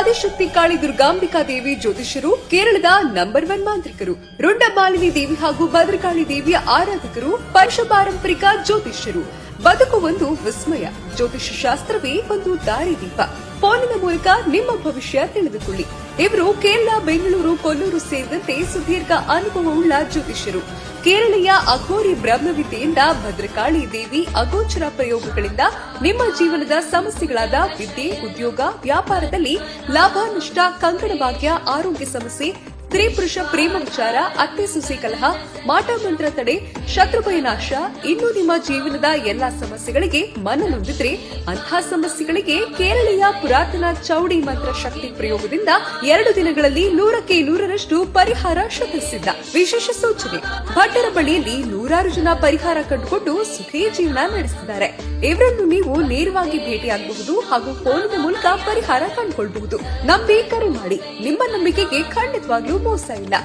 ಆದಿಶಕ್ತಿ ಕಾಳಿ ದುರ್ಗಾಂಬಿಕಾ ದೇವಿ ಜ್ಯೋತಿಷರು ಕೇರಳದ number one ಮಾಂತ್ರಿಕರು ರುಂಡಮಾಲಿನಿ ದೇವಿ ಹಾಗೂ ಭದ್ರಕಾಳಿ ದೇವಿಯ ಆರಾಧಕರು ಪಂಚ ಪಾರಂಪರಿಕ ಜ್ಯೋತಿಷ್ಯರು. ಬದುಕು ಒಂದು ವಿಸ್ಮಯ. ಜ್ಯೋತಿಷ ಶಾಸ್ತ್ರವೇ ಒಂದು ದಾರಿದೀಪ. ಫೋನಿನ ಮೂಲಕ ನಿಮ್ಮ ಭವಿಷ್ಯ ತಿಳಿದುಕೊಳ್ಳಿ. ಇವರು ಕೇರಳ, ಬೆಂಗಳೂರು, ಕೊಲ್ಲೂರು ಸೇರಿದಂತೆ ಸುದೀರ್ಘ ಅನುಭವವುಳ್ಳ ಜ್ಯೋತಿಷರು ಕೇರಳೀಯ ಅಘೋರಿ ಬ್ರಹ್ಮವಿದ್ಯೆಯಿಂದ ಭದ್ರಕಾಳಿ ದೇವಿ ಅಗೋಚರ ಪ್ರಯೋಗಗಳಿಂದ ನಿಮ್ಮ ಜೀವನದ ಸಮಸ್ಯೆಗಳಾದ ವಿದ್ಯೆ, ಉದ್ಯೋಗ, ವ್ಯಾಪಾರದಲ್ಲಿ ಲಾಭ, ನಷ್ಟ ಕಂಕಣ ಭಾಗ್ಯ, ಆರೋಗ್ಯ ಸಮಸ್ಯೆ ಸ್ತ್ರೀ ಪುರುಷ ಪ್ರೇಮ ವಿಚಾರ, ಅತ್ತೆ ಸುಸಿ ಕಲಹ, ಮಾಟ ಮಂತ್ರ ತಡೆ, ಶತ್ರುಭಯ ನಾಶ, ಇನ್ನು ನಿಮ್ಮ ಜೀವನದ ಎಲ್ಲಾ ಸಮಸ್ಯೆಗಳಿಗೆ ಮನನೊಂದಿದ್ರೆ ಅಂತಹ ಸಮಸ್ಯೆಗಳಿಗೆ ಕೇರಳೀಯ ಪುರಾತನ ಚೌಡಿ ಮಂತ್ರ ಶಕ್ತಿ ಪ್ರಯೋಗದಿಂದ ಎರಡು ದಿನಗಳಲ್ಲಿ ನೂರಕ್ಕೆ ನೂರರಷ್ಟು ಪರಿಹಾರ ಶತಸಿದ್ಧ. ವಿಶೇಷ ಸೂಚನೆ ಭಟ್ಟರ ಬಳಿಯಲ್ಲಿ ನೂರಾರು ಜನ ಪರಿಹಾರ ಕಂಡುಕೊಂಡು ಸುಖಿ ಜೀವನ ನಡೆಸಿದ್ದಾರೆ ಇವರನ್ನು ನೀವು ನೇರವಾಗಿ ಭೇಟಿಯಾಗಬಹುದು ಹಾಗೂ ಫೋನಿನ ಮೂಲಕ ಪರಿಹಾರ ಕಂಡುಕೊಳ್ಳಬಹುದು ನಂಬಿ ಕರೆ ಮಾಡಿ. ನಿಮ್ಮ ನಂಬಿಕೆಗೆ もさいな